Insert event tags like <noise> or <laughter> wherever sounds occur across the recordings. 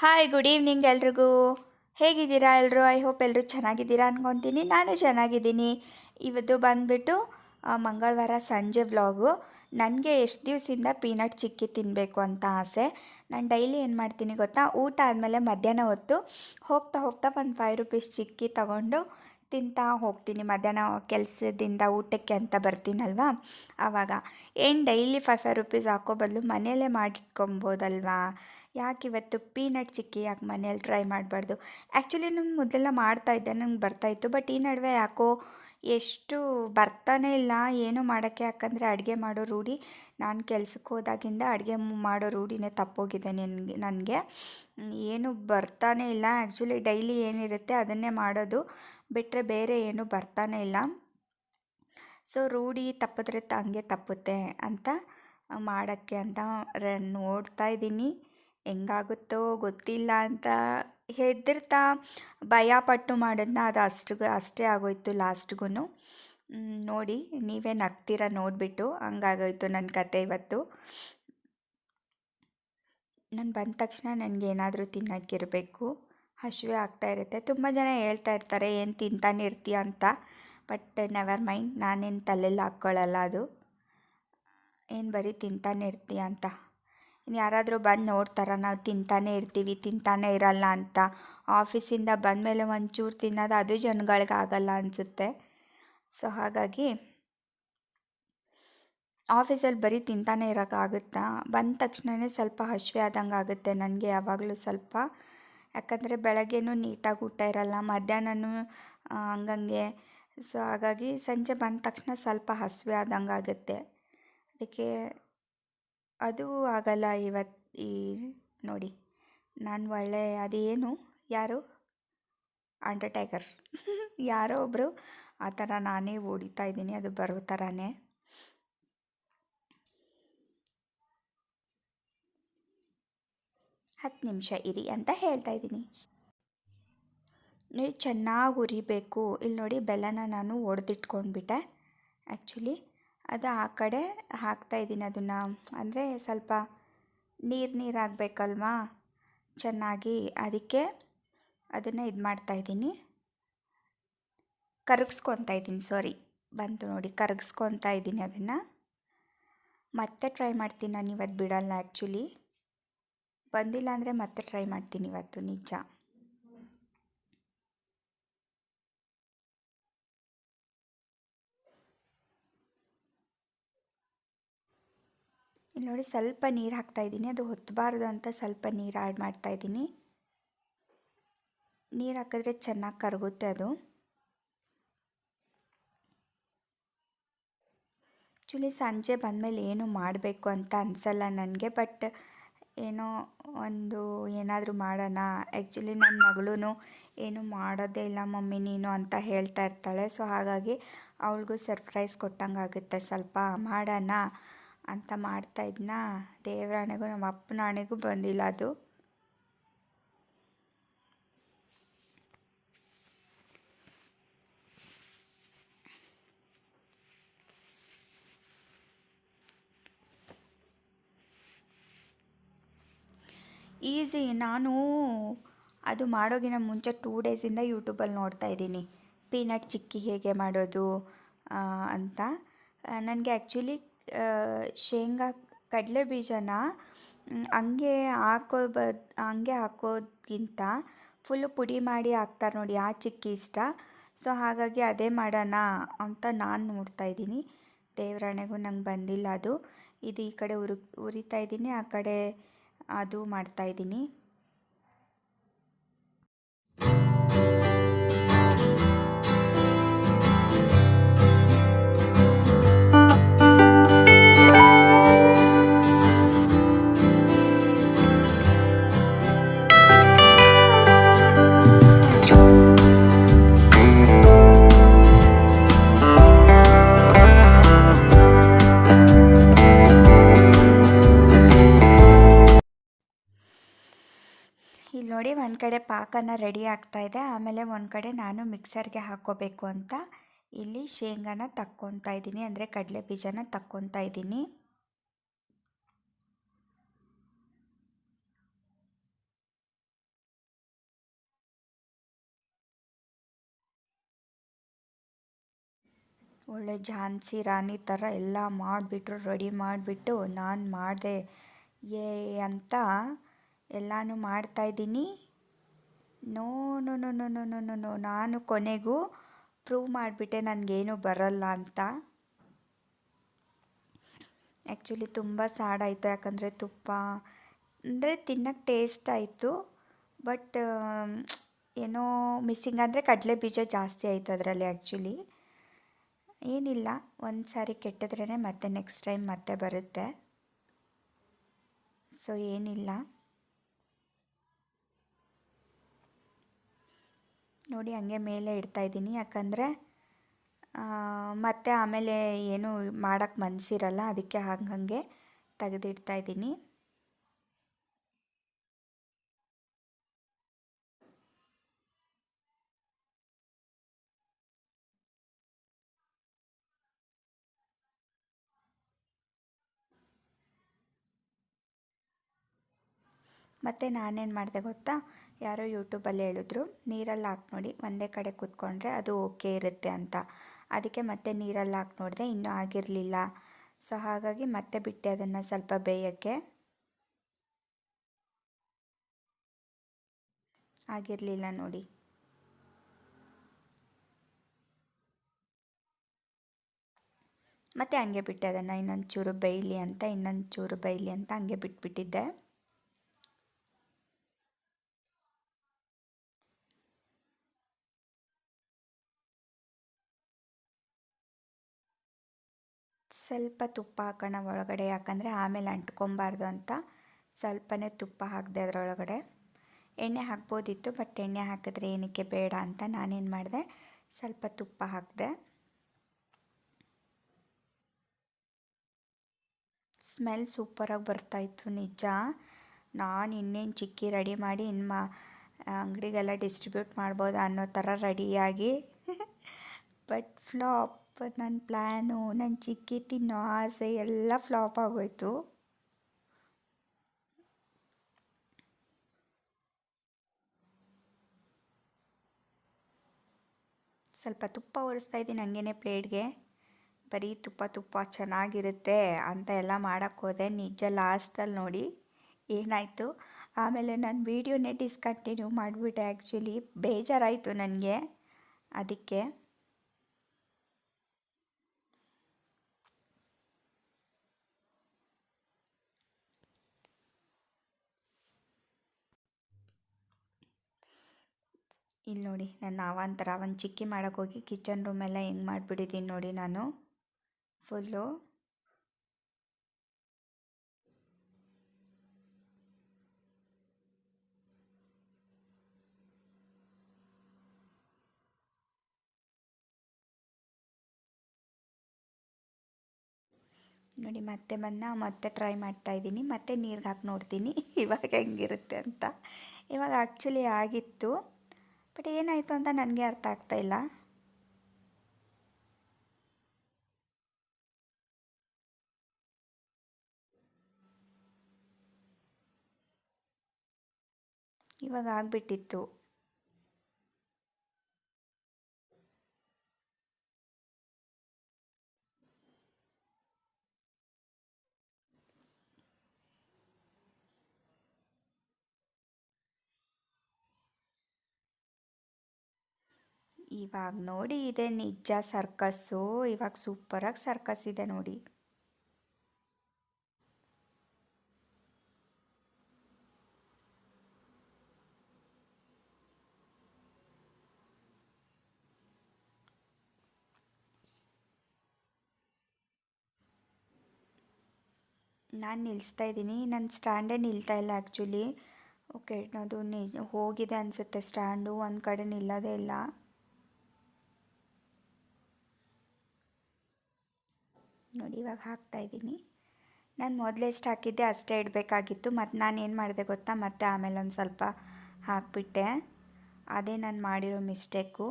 Hi good evening ಎಲ್ರಿಗೂ. ಹೇಗಿದ್ದೀರಾ ಎಲ್ಲರೂ ಐ ಹೋಪ್ ಎಲ್ಲರೂ ಚೆನ್ನಾಗಿದ್ದೀರಾ ಅನ್ಕೊತೀನಿ. ನಾನು ಚೆನ್ನಾಗಿದ್ದೀನಿ. ಇವತ್ತು ಬಂದುಬಿಟ್ಟು ಮಂಗಳವಾರ ಸಂಜೆ ವ್ಲಾಗು ನನಗೆ ಎಷ್ಟು ದಿವಸದಿಂದ ಪೀನಟ್ ಚಿಕ್ಕಿ ತಿನ್ನಬೇಕು ಅಂತ ಆಸೆ. ನಾನು ಡೈಲಿ ಏನು ಮಾಡ್ತೀನಿ ಗೊತ್ತಾ? ಊಟ ಆದಮೇಲೆ ಮಧ್ಯಾಹ್ನ ಹೊತ್ತು ಹೋಗ್ತಾ ಹೋಗ್ತಾ ಒಂದು ಫೈವ್ ರುಪೀಸ್ ಚಿಕ್ಕಿ ತಗೊಂಡು ತಿಂತಾ ಹೋಗ್ತೀನಿ. ಮಧ್ಯಾಹ್ನ ಕೆಲಸದಿಂದ ಊಟಕ್ಕೆ ಅಂತ ಬರ್ತೀನಲ್ವಾ? ಆವಾಗ ಏನು ಡೈಲಿ ಫೈವ್ ಫೈವ್ ರುಪೀಸ್ ಹಾಕೋ ಬದಲು ಮನೆಯಲ್ಲೇ ಮಾಡಿಟ್ಕೊಬೋದಲ್ವಾ? ಯಾಕೆ ಇವತ್ತು ಪೀನಟ್ ಚಿಕ್ಕಿ ಯಾಕೆ ಮನೇಲಿ ಟ್ರೈ ಮಾಡಬಾರ್ದು? ಆ್ಯಕ್ಚುಲಿ ನಾನು ಮೊದಲೆಲ್ಲ ಮಾಡ್ತಾಯಿದ್ದೆ ನಂಗೆ ಬರ್ತಾಯಿತ್ತು ಬಟ್ ಈ ನಡುವೆ ಯಾಕೋ ಎಷ್ಟು ಬರ್ತಾನೆ ಇಲ್ಲ, ಏನು ಮಾಡೋಕ್ಕೆ ಯಾಕಂದರೆ ಅಡುಗೆ ಮಾಡೋ ರೂಢಿ. ನಾನು ಕೆಲ್ಸಕ್ಕೆ ಹೋದಾಗಿಂದ ಅಡುಗೆ ಮಾಡೋ ರೂಢಿನೇ ತಪ್ಪೋಗಿದೆ ನನಗೆ ನನಗೆ. ಏನು ಬರ್ತಾನೆ ಇಲ್ಲ ಆ್ಯಕ್ಚುಲಿ ಡೈಲಿ ಏನಿರುತ್ತೆ ಅದನ್ನೇ ಮಾಡೋದು ಬಿಟ್ಟರೆ ಬೇರೆ ಏನು ಬರ್ತಾನೆ ಇಲ್ಲ. ಸೊ ರೂಢಿ ತಪ್ಪಿದ್ರೆ ಹಂಗೆ ತಪ್ಪುತ್ತೆ ಅಂತ ಮಾಡೋಕ್ಕೆ ಅಂತ ನೋಡ್ತಾ ಇದ್ದೀನಿ. ಹೆಂಗಾಗುತ್ತೋ ಗೊತ್ತಿಲ್ಲ ಅಂತ ಹೆದರ್ತಾ ಭಯಪಟ್ಟು ಮಾಡಿದ್ನ. ಅದು ಅಷ್ಟು ಅಷ್ಟೇ ಆಗೋಯ್ತು ಲಾಸ್ಟ್ಗೂ ನೋಡಿ, ನೀವೇ ನಗ್ತೀರ ನೋಡಿಬಿಟ್ಟು ಹಂಗಾಗೋಯ್ತು ನನ್ನ ಕತೆ ಇವತ್ತು. ನಾನು ಬಂದ ತಕ್ಷಣ ನನಗೇನಾದರೂ ತಿನ್ನೋಕ್ಕಿರಬೇಕು. ಹಸಿವೆ ಆಗ್ತಾ ಇರುತ್ತೆ. ತುಂಬ ಜನ ಹೇಳ್ತಾ ಇರ್ತಾರೆ, ಏನು ತಿಂತಾನೆ ಇರ್ತೀಯ? ಅಂತ. ಬಟ್ ನೆವರ್ ಮೈಂಡ್, ನಾನೇನು ತಲೆಯಲ್ಲಿ ಹಾಕ್ಕೊಳ್ಳಲ್ಲ ಅದು. ಏನು ಬರೀ ತಿಂತಾನೆ ಇರ್ತೀಯ? ಅಂತ. ಇನ್ನು ಯಾರಾದರೂ ಬಂದು ನೋಡ್ತಾರ, ನಾವು ತಿಂತಾನೆ ಇರ್ತೀವಿ, ತಿಂತಾನೆ ಇರಲ್ಲ ಅಂತ. ಆಫೀಸಿಂದ ಬಂದಮೇಲೆ ಒಂಚೂರು ತಿನ್ನೋದು ಅದು ಜನಗಳಿಗೆ ಆಗಲ್ಲ ಅನಿಸುತ್ತೆ. ಸೊ, ಹಾಗಾಗಿ ಆಫೀಸಲ್ಲಿ ಬರೀ ತಿಂತಾನೆ ಇರೋಕ್ಕಾಗುತ್ತಾ ಬಂದ ತಕ್ಷಣವೇ ಸ್ವಲ್ಪ ಹಸಿವೆ ಆದಂಗೆ ಆಗುತ್ತೆ ನನಗೆ ಯಾವಾಗಲೂ ಸ್ವಲ್ಪ. ಯಾಕಂದರೆ ಬೆಳಗ್ಗೆನೂ ನೀಟಾಗಿ ಊಟ ಇರಲ್ಲ, ಮಧ್ಯಾಹ್ನನೂ ಹಂಗಂಗೆ. ಸೊ, ಹಾಗಾಗಿ ಸಂಜೆ ಬಂದ ತಕ್ಷಣ ಸ್ವಲ್ಪ ಹಸಿವೆ ಆದಂಗೆ ಆಗುತ್ತೆ. ಅದಕ್ಕೆ ಅದು ಆಗಲ್ಲ ಇವತ್ತು ಈ ನೋಡಿ. ನಾನು ಒಳ್ಳೆ ಅದೇನು? ಯಾರು? ಅಂಡರ್ಟೇಕರ್ <laughs> ಯಾರೋ ಒಬ್ಬರು ಆ ಥರ ನಾನೇ ಓಡಿತಾ ಇದ್ದೀನಿ. ಅದು ಬರೋ ಥರನೇ. ಹತ್ತು ನಿಮಿಷ ಇರಿ ಅಂತ ಹೇಳ್ತಾ ಇದ್ದೀನಿ. ನೀವು ಚೆನ್ನಾಗಿ ಉರಿಬೇಕು. ಇಲ್ಲಿ ನೋಡಿ ಬೆಲ್ಲನ ನಾನು ಒಡೆದಿಟ್ಕೊಂಡ್ಬಿಟ್ಟೆ. ಆ್ಯಕ್ಚುಲಿ ಅದು ಆ ಕಡೆ ಹಾಕ್ತಾ ಇದ್ದೀನಿ ಅದನ್ನು. ಅಂದರೆ ಸ್ವಲ್ಪ ನೀರು ನೀರು ಆಗಬೇಕಲ್ವಾ ಚೆನ್ನಾಗಿ ಅದಕ್ಕೆ ಅದನ್ನು ಇದು ಮಾಡ್ತಾ ಇದ್ದೀನಿ. ಕರಗಿಸ್ಕೊತಾ ಇದ್ದೀನಿ ಸಾರಿ ಬಂತು ನೋಡಿ, ಕರಗಿಸ್ಕೊತಾ ಇದ್ದೀನಿ ಅದನ್ನು. ಮತ್ತೆ ಟ್ರೈ ಮಾಡ್ತೀನಿ ನಾನು ಇವತ್ತು ಬಿಡಲ್ಲ ಆ್ಯಕ್ಚುಲಿ ಬಂದಿಲ್ಲ ಅಂದರೆ ಮತ್ತೆ ಟ್ರೈ ಮಾಡ್ತೀನಿ ಇವತ್ತು, ನಿಜ. ಇಲ್ಲಿ ನೋಡಿ ಸ್ವಲ್ಪ ನೀರು ಹಾಕ್ತಾಯಿದ್ದೀನಿ ಅದು ಹೊತ್ತಬಾರ್ದು ಅಂತ ಸ್ವಲ್ಪ ನೀರು ಆ್ಯಡ್ ಮಾಡ್ತಾಯಿದ್ದೀನಿ ನೀರು ಹಾಕಿದ್ರೆ ಚೆನ್ನಾಗಿ ಕರಗುತ್ತೆ ಅದು. ಆ್ಯಕ್ಚುಲಿ ಸಂಜೆ ಬಂದಮೇಲೆ ಏನು ಮಾಡಬೇಕು ಅಂತ ಅನಿಸಲ್ಲ ನನಗೆ, ಬಟ್ ಏನೋ ಒಂದು ಏನಾದರೂ ಮಾಡೋಣ. ಆ್ಯಕ್ಚುಲಿ ನನ್ನ ಮಗಳೂ ಏನು ಮಾಡೋದೇ ಇಲ್ಲ ಮಮ್ಮಿ, ನೀನು ಅಂತ ಹೇಳ್ತಾ ಇರ್ತಾಳೆ. ಸೊ ಹಾಗಾಗಿ ಅವಳಿಗೂ ಸರ್ಪ್ರೈಸ್ ಕೊಟ್ಟಂಗೆ ಆಗುತ್ತೆ ಸ್ವಲ್ಪ ಮಾಡೋಣ. ಅಂತ ಮಾಡ್ತಾ ಇದ್ನ? ದೇವರಾಣೆಗೂ ನಮ್ಮ ಅಪ್ಪನ ಆಣೆಗೂ ಬಂದಿಲ್ಲ ಅದು. ಈಸಿ, ನಾನು ಅದು ಮಾಡೋಗಿನ ಮುಂಚೆ ಟೂ ಡೇಸಿಂದ ಯೂಟ್ಯೂಬಲ್ಲಿ ನೋಡ್ತಾ ಇದ್ದೀನಿ. ಪೀನಟ್ ಚಿಕ್ಕಿ ಹೇಗೆ ಮಾಡೋದು ಅಂತ. ನನಗೆ ಆ್ಯಕ್ಚುಲಿ ಶೇಂಗಾ ಕಡಲೆ ಬೀಜನ ಹಂಗೆ ಹಾಕೋ ಬ ಹಂಗೆ ಹಾಕೋದ್ಕಿಂತ ಫುಲ್ಲು ಪುಡಿ ಮಾಡಿ ಹಾಕ್ತಾರೆ ನೋಡಿ, ಆ ಚಿಕ್ಕಿ ಇಷ್ಟ. ಸೊ ಹಾಗಾಗಿ ಅದೇ ಮಾಡೋಣ ಅಂತ ನಾನು ನೋಡ್ತಾ ಇದ್ದೀನಿ. ದೇವರಾಣೆಗೂ ನಂಗೆ ಬಂದಿಲ್ಲ ಅದು. ಇದು ಈ ಕಡೆ ಉರು, ಉರಿತಾ ಇದ್ದೀನಿ, ಆ ಕಡೆ ಅದು ಮಾಡ್ತಾಯಿದ್ದೀನಿ ಇಲ್ಲಿ ನೋಡಿ ಒಂದು ಕಡೆ ಪಾಕನ ರೆಡಿ ಆಗ್ತಾ ಇದೆ. ಆಮೇಲೆ ಒಂದು ಕಡೆ ನಾನು ಮಿಕ್ಸರ್ಗೆ ಹಾಕೋಬೇಕು ಅಂತ. ಇಲ್ಲಿ ಶೇಂಗಾನ ತಕ್ಕೊತಾ ಇದ್ದೀನಿ. ಅಂದರೆ ಕಡಲೆ ಬೀಜನ ತಕ್ಕೊತಾ ಇದ್ದೀನಿ. ಒಳ್ಳೆ ಝಾನ್ಸಿ ರಾಣಿ ಥರ ಎಲ್ಲ ಮಾಡಿಬಿಟ್ರು ರೆಡಿ ಮಾಡಿಬಿಟ್ಟು ನಾನು ಮಾಡಿದೆ. ಏ ಅಂತ ಎಲ್ಲನೂ ಮಾಡ್ತಾಯಿದ್ದೀನಿ no no no no no no no no, ನಾನು ಕೊನೆಗೂ ಪ್ರೂವ್ ಮಾಡಿಬಿಟ್ಟೆ ನನಗೇನು ಬರಲ್ಲ ಅಂತ. ಆ್ಯಕ್ಚುಲಿ ತುಂಬ ಸಾಡಾಯಿತು ಯಾಕಂದರೆ ತುಪ್ಪ, ಅಂದರೆ ತಿನ್ನೋಕ್ಕೆ ಟೇಸ್ಟ್ ಆಯಿತು ಬಟ್ ಏನೋ ಮಿಸ್ಸಿಂಗ್ ಅಂದರೆ ಕಡಲೆ ಬೀಜ ಜಾಸ್ತಿ ಆಯಿತು ಅದರಲ್ಲಿ ಆ್ಯಕ್ಚುಲಿ ಏನಿಲ್ಲ ಒಂದು ಸಾರಿ ಕೆಟ್ಟಿದ್ರೇ ಮತ್ತೆ ನೆಕ್ಸ್ಟ್ ಟೈಮ್ ಮತ್ತೆ ಬರುತ್ತೆ. ಸೊ ಏನಿಲ್ಲ. ನೋಡಿ ಹಂಗೆ ಮೇಲೆ ಇಡ್ತಾಯಿದ್ದೀನಿ ಯಾಕಂದರೆ ಮತ್ತೆ ಆಮೇಲೆ ಏನು ಮಾಡೋಕ್ಕೆ ಮನಸ್ಸಿರಲ್ಲ ಅದಕ್ಕೆ ಹಂಗಂಗೆ ತೆಗೆದಿಡ್ತಾಯಿದ್ದೀನಿ ಮತ್ತು ನಾನೇನು ಮಾಡಿದೆ ಗೊತ್ತಾ? ಯಾರೋ ಯೂಟ್ಯೂಬಲ್ಲಿ ಹೇಳಿದ್ರು, ನೀರಲ್ಲಿ ಹಾಕಿ ನೋಡಿ, ಒಂದೇ ಕಡೆ ಕೂತ್ಕೊಂಡ್ರೆ ಅದು ಓಕೆ ಇರುತ್ತೆ ಅಂತ. ಅದಕ್ಕೆ ಮತ್ತೆ ನೀರಲ್ಲಿ ಹಾಕಿ ನೋಡಿದೆ, ಇನ್ನೂ ಆಗಿರಲಿಲ್ಲ. ಸೊ, ಹಾಗಾಗಿ ಮತ್ತೆ ಬಿಟ್ಟೆ ಅದನ್ನು ಸ್ವಲ್ಪ ಬೇಯೋಕ್ಕೆ. ಆಗಿರಲಿಲ್ಲ ನೋಡಿ. ಮತ್ತು ಹಂಗೆ ಬಿಟ್ಟೆ ಅದನ್ನು, ಇನ್ನೊಂದು ಚೂರು ಬೇಯಲಿ ಅಂತ, ಇನ್ನೊಂದು ಚೂರು ಬೇಯಲಿ ಅಂತ ಹಂಗೆ ಬಿಟ್ಬಿಟ್ಟಿದ್ದೆ. ಸ್ವಲ್ಪ ತುಪ್ಪ ಹಾಕೋಣ ಒಳಗಡೆ, ಯಾಕಂದರೆ ಆಮೇಲೆ ಅಂಟ್ಕೊಬಾರ್ದು ಅಂತ ಸ್ವಲ್ಪನೇ ತುಪ್ಪ ಹಾಕಿದೆ ಅದರೊಳಗಡೆ. ಎಣ್ಣೆ ಹಾಕ್ಬೋದಿತ್ತು, ಬಟ್ ಎಣ್ಣೆ ಹಾಕಿದ್ರೆ ಏನಕ್ಕೆ ಬೇಡ ಅಂತ ನಾನೇನು ಮಾಡಿದೆ, ಸ್ವಲ್ಪ ತುಪ್ಪ ಹಾಕಿದೆ. ಸ್ಮೆಲ್ ಸೂಪರಾಗಿ ಬರ್ತಾಯಿತ್ತು ನಿಜ. ನಾನು ಇನ್ನೇನು ಚಿಕ್ಕಿ ರೆಡಿ ಮಾಡಿ ಇನ್ನು ಅಂಗಡಿಗೆಲ್ಲ ಡಿಸ್ಟ್ರಿಬ್ಯೂಟ್ ಮಾಡ್ಬೋದು ಅನ್ನೋ ಥರ ರೆಡಿಯಾಗಿ. <laughs> But flap. ನನ್ನ ಪ್ಲ್ಯಾನು ನನ್ನ ಚಿಕ್ಕಿ ತಿನ್ನೋ ಆಸೆ ಎಲ್ಲ ಫ್ಲಾಪ್ ಆಗೋಯ್ತು. ಸ್ವಲ್ಪ ತುಪ್ಪ ಒರೆಸ್ತಾ ಇದ್ದೀನಿ ಹಂಗೇನೆ ಪ್ಲೇಟ್ಗೆ. ಬರೀ ತುಪ್ಪ ತುಪ್ಪ ಚೆನ್ನಾಗಿರುತ್ತೆ ಅಂತ ಎಲ್ಲ ಮಾಡೋಕ್ಕೆ ಹೋದೆ ನಿಜ ಲಾಸ್ಟಲ್ಲಿ ನೋಡಿ. ಏನಾಯಿತು? ಆಮೇಲೆ ನಾನು ವೀಡಿಯೋನೇ ಡಿಸ್ಕಂಟಿನ್ಯೂ ಮಾಡಿಬಿಟ್ಟೆ ಆ್ಯಕ್ಚುಲಿ ಬೇಜಾರಾಯಿತು ನನಗೆ. ಅದಕ್ಕೆ. ಇಲ್ಲಿ ನೋಡಿ, ನಾನು ಅವಾಂತರ ಒಂದು ಚಿಕ್ಕಿ ಮಾಡೋಕ್ಕೋಗಿ ಕಿಚನ್ ರೂಮೆಲ್ಲ ಹೆಂಗೆ ಮಾಡಿಬಿಟ್ಟಿದ್ದೀನಿ ನೋಡಿ ನಾನು. ಫುಲ್ಲು. ನೋಡಿ, ಮತ್ತೆ ಬಂದ ಮತ್ತೆ ಟ್ರೈ ಮಾಡ್ತಾ ಇದ್ದೀನಿ. ಮತ್ತೆ ನೀರಿಗೆ ಹಾಕಿ ನೋಡ್ತೀನಿ. <laughs> ಇವಾಗ ಹೆಂಗಿರುತ್ತೆ ಅಂತ. ಇವಾಗ ಆ್ಯಕ್ಚುಲಿ ಆಗಿತ್ತು. ಬಟ್ ಏನಾಯಿತು ಅಂತ ನನಗೆ ಅರ್ಥ ಆಗ್ತಾ ಇಲ್ಲ. ಇವಾಗ ಆಗಿಬಿಟ್ಟಿತ್ತು. ಇವಾಗ ನೋಡಿ ಇದೆ ನಿಜ ಸರ್ಕಸ್ಸು. ಇವಾಗ ಸೂಪರಾಗಿ ಸರ್ಕಸ್ ಇದೆ ನೋಡಿ. ನಾನು ನಿಲ್ಲಿಸ್ತಾ ಇದ್ದೀನಿ. ನನ್ನ ಸ್ಟ್ಯಾಂಡೇ ನಿಲ್ತಾ ಇಲ್ಲ ಆ್ಯಕ್ಚುಲಿ ಓಕೆ, ಅದು ನಿ ಹೋಗಿದೆ ಅನಿಸುತ್ತೆ ಸ್ಟ್ಯಾಂಡು. ಒಂದು ಕಡೆ ನಿಲ್ಲೋದೇ ಇಲ್ಲ. ನೋಡಿ, ಇವಾಗ ಹಾಕ್ತಾ ಇದ್ದೀನಿ. ನಾನು ಮೊದಲೇ ಎಷ್ಟು ಹಾಕಿದ್ದೆ ಅಷ್ಟೇ ಇಡಬೇಕಾಗಿತ್ತು. ಮತ್ತು ನಾನು ಏನು ಮಾಡಿದೆ ಗೊತ್ತಾ? ಮತ್ತೆ ಆಮೇಲೆ ಒಂದು ಸ್ವಲ್ಪ ಹಾಕಿಬಿಟ್ಟೆ. ಅದೇ ನಾನು ಮಾಡಿರೋ ಮಿಸ್ಟೇಕು.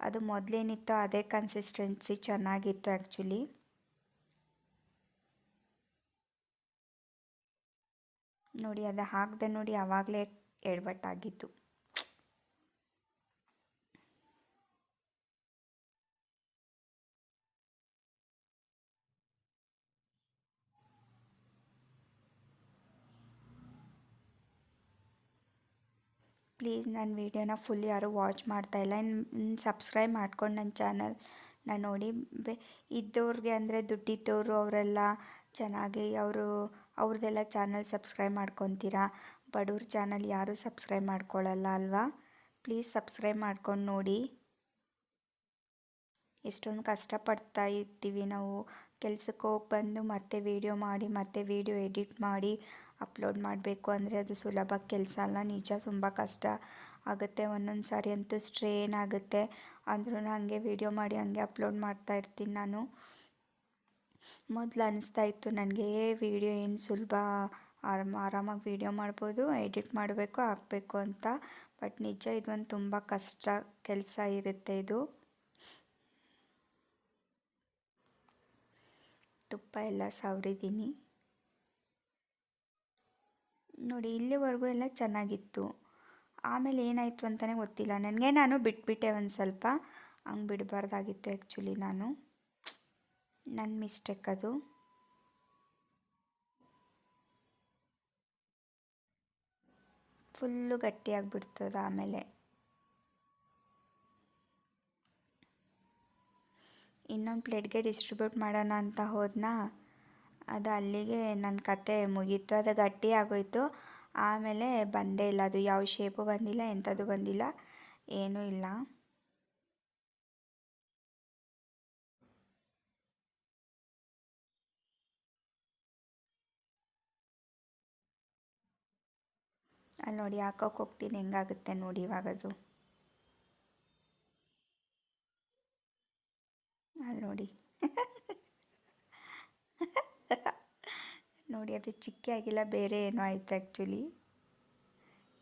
ಅದು ಮೊದಲೇನಿತ್ತೋ ಅದೇ ಕನ್ಸಿಸ್ಟೆನ್ಸಿ ಚೆನ್ನಾಗಿತ್ತು ಆ್ಯಕ್ಚುಲಿ ನೋಡಿ, ಅದು ಹಾಕಿದೆ ನೋಡಿ ಆವಾಗಲೇ ಎಡವಟ್ಟಾಗಿತ್ತು. ಪ್ಲೀಸ್ ನನ್ನ ವೀಡಿಯೋನ ಫುಲ್ ಯಾರೂ ವಾಚ್ ಮಾಡ್ತಾಯಿಲ್ಲ ಇನ್ನು ಸಬ್ಸ್ಕ್ರೈಬ್ ಮಾಡ್ಕೊಂಡು ನನ್ನ ಚಾನಲ್ ನಾನು ನೋಡಿ. ಬೆ ಇದ್ದವ್ರಿಗೆ ಅಂದರೆ ದುಡ್ಡಿದ್ದವರು ಅವರೆಲ್ಲ ಚೆನ್ನಾಗಿ ಅವರು, ಅವ್ರದ್ದೆಲ್ಲ ಚಾನಲ್ ಸಬ್ಸ್ಕ್ರೈಬ್ ಮಾಡ್ಕೊತೀರಾ? ಬಡವ್ರ ಚಾನಲ್ ಯಾರೂ ಸಬ್ಸ್ಕ್ರೈಬ್ ಮಾಡ್ಕೊಳ್ಳಲ್ಲ ಅಲ್ವಾ? ಪ್ಲೀಸ್ ಸಬ್ಸ್ಕ್ರೈಬ್ ಮಾಡ್ಕೊಂಡು ನೋಡಿ. ಎಷ್ಟೊಂದು ಕಷ್ಟಪಡ್ತಾ ಇರ್ತೀವಿ ನಾವು. ಕೆಲಸಕ್ಕೆ ಹೋಗಿ ಬಂದು ಮತ್ತೆ ವೀಡಿಯೋ ಮಾಡಿ, ಮತ್ತೆ ವೀಡಿಯೋ ಎಡಿಟ್ ಮಾಡಿ. ಅಪ್ಲೋಡ್ ಮಾಡಬೇಕು ಅಂದರೆ ಅದು ಸುಲಭ ಕೆಲಸ ಅಲ್ಲ, ನಿಜ ತುಂಬ ಕಷ್ಟ ಆಗುತ್ತೆ. ಒಂದೊಂದು ಸಾರಿ ಅಂತೂ ಸ್ಟ್ರೇನ್ ಆಗುತ್ತೆ. ಅಂದ್ರೂ ಹಾಗೆ ವೀಡಿಯೋ ಮಾಡಿ ಹಾಗೆ ಅಪ್ಲೋಡ್ ಮಾಡ್ತಾ ಇರ್ತೀನಿ ನಾನು. ಮೊದಲು ಅನಿಸ್ತಾ ಇತ್ತು ನನಗೆ ವೀಡಿಯೋ ಏನು ಸುಲಭ? ಆರಾಮ, ಆರಾಮಾಗಿ ವೀಡಿಯೋ ಮಾಡ್ಬೋದು ಎಡಿಟ್ ಮಾಡಬೇಕು, ಹಾಕಬೇಕು ಅಂತ. ಬಟ್ ನಿಜ ಇದೊಂದು ತುಂಬ ಕಷ್ಟ ಕೆಲಸ ಇರುತ್ತೆ ಇದು. ತುಪ್ಪ ಎಲ್ಲ ಸವರಿದ್ದೀನಿ. ನೋಡಿ, ಇಲ್ಲಿವರೆಗೂ ಎಲ್ಲ ಚೆನ್ನಾಗಿತ್ತು. ಆಮೇಲೆ ಏನಾಯಿತು ಅಂತಲೇ ಗೊತ್ತಿಲ್ಲ. ನನಗೆ ನಾನು ಬಿಟ್ಬಿಟ್ಟೆ ಒಂದು ಸ್ವಲ್ಪ. ಹಂಗೆ ಬಿಡಬಾರ್ದಾಗಿತ್ತು ಆ್ಯಕ್ಚುಲಿ ನಾನು. ನನ್ನ ಮಿಸ್ಟೇಕ್ ಅದು. ಫುಲ್ಲು ಗಟ್ಟಿಯಾಗಿಬಿಡ್ತದೆ ಆಮೇಲೆ. ಇನ್ನೊಂದು ಪ್ಲೇಟ್ಗೆ ಡಿಸ್ಟ್ರಿಬ್ಯೂಟ್ ಮಾಡೋಣ ಅಂತ ಹೋದ್ನಾ? ಅದು ಅಲ್ಲಿಗೆ ನನ್ನ ಕತೆ ಮುಗೀತು, ಅದು ಗಟ್ಟಿ ಆಗೋಯ್ತು. ಆಮೇಲೆ ಬಂದೇ ಇಲ್ಲ, ಅದು ಯಾವ ಶೇಪು ಬಂದಿಲ್ಲ, ಎಂಥದ್ದು ಬಂದಿಲ್ಲ, ಏನೂ ಇಲ್ಲ. ಅಲ್ಲಿ ನೋಡಿ, ಹಾಕೋಕೆ ಹೋಗ್ತೀನಿ, ಹೆಂಗಾಗುತ್ತೆ ನೋಡಿ ಇವಾಗದು. ಅಲ್ಲಿ ನೋಡಿ. <laughs> ನೋಡಿ, ಅದು ಚಿಕ್ಕೆ ಆಗಿಲ್ಲ, ಬೇರೆ ಏನೋ ಆಯಿತು ಆ್ಯಕ್ಚುಲಿ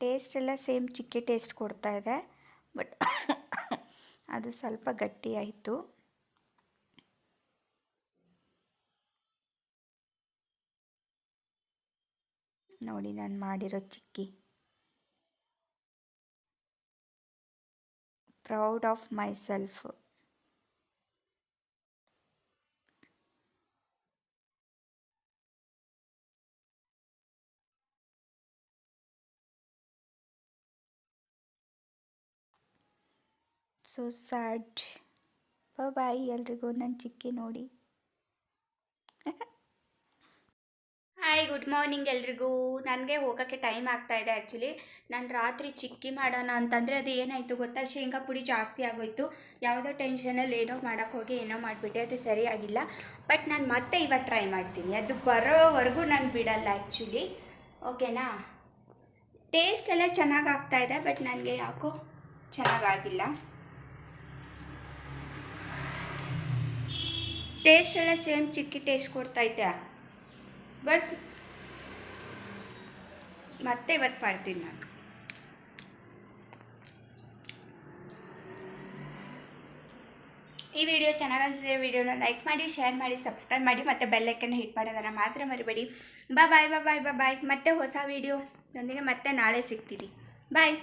ಟೇಸ್ಟ್ ಎಲ್ಲ ಸೇಮ್ ಚಿಕ್ಕೆ ಟೇಸ್ಟ್ ಕೊಡ್ತಾ ಇದೆ ಬಟ್ <coughs> ಅದು ಸ್ವಲ್ಪ ಗಟ್ಟಿ ಆಯಿತು. ನೋಡಿ, ನಾನು ಮಾಡಿರೋ ಚಿಕ್ಕಿ. Proud of myself so sad. Bye ಎಲ್ರಿಗೂ ನನ್ನ ಚಿಕ್ಕಿ ನೋಡಿ. ಹಾಯ್ ಗುಡ್ ಮಾರ್ನಿಂಗ್ ಎಲ್ರಿಗೂ. ನನಗೆ ಹೋಗೋಕ್ಕೆ ಟೈಮ್ ಆಗ್ತಾ ಇದೆ ಆ್ಯಕ್ಚುಲಿ ನಾನು ರಾತ್ರಿ ಚಿಕ್ಕಿ ಮಾಡೋಣ ಅಂತಂದರೆ ಅದು ಏನಾಯಿತು ಗೊತ್ತಾ? ಶೇಂಗಾ ಪುಡಿ ಜಾಸ್ತಿ ಆಗೋಯ್ತು. ಯಾವುದೋ ಟೆನ್ಷನಲ್ಲಿ ಏನೋ ಹೋಗಿ ಏನೋ ಮಾಡಿಬಿಟ್ಟೆ. ಅದು ಸರಿಯಾಗಿಲ್ಲ. ಬಟ್ ನಾನು ಮತ್ತೆ ಇವತ್ತು ಟ್ರೈ ಮಾಡ್ತೀನಿ. ಅದು ಬರೋವರೆಗೂ ನಾನು ಬಿಡಲ್ಲ ಆ್ಯಕ್ಚುಲಿ ಓಕೆನಾ ಟೇಸ್ಟ್ ಎಲ್ಲ ಚೆನ್ನಾಗಿ ಇದೆ ಬಟ್ ನನಗೆ ಯಾಕೋ ಚೆನ್ನಾಗಾಗಿಲ್ಲ ಟೇಸ್ಟ್ ಎಲ್ಲ ಸೇಮ್ ಚಿಕ್ಕಿ ಟೇಸ್ಟ್ ಕೊಡ್ತೈತೆ ಬಟ್ ಮತ್ತೆ ಇವತ್ತು ಮಾಡ್ತೀನಿ ನಾನು. ಈ ವಿಡಿಯೋ ಚೆನ್ನಾಗಿ ಅನಿಸಿದ್ರೆ ವಿಡಿಯೋನ ಲೈಕ್ ಮಾಡಿ, ಶೇರ್ ಮಾಡಿ, ಸಬ್ಸ್ಕ್ರೈಬ್ ಮಾಡಿ, ಮತ್ತು ಬೆಲ್ಲೈಕನ್ನ ಹಿಟ್ ಮಾಡೋದನ್ನು ಮಾತ್ರ ಮರಿಬೇಡಿ. ಬಾಯ್ ಬಾಯ್ ಬಾಯ್ ಬಾಯ್ ಬಾಯ್ ಮತ್ತೆ ಹೊಸ ವಿಡಿಯೋದೊಂದಿಗೆ ಮತ್ತೆ ನಾಳೆ ಸಿಗ್ತೀವಿ ಬಾಯ್.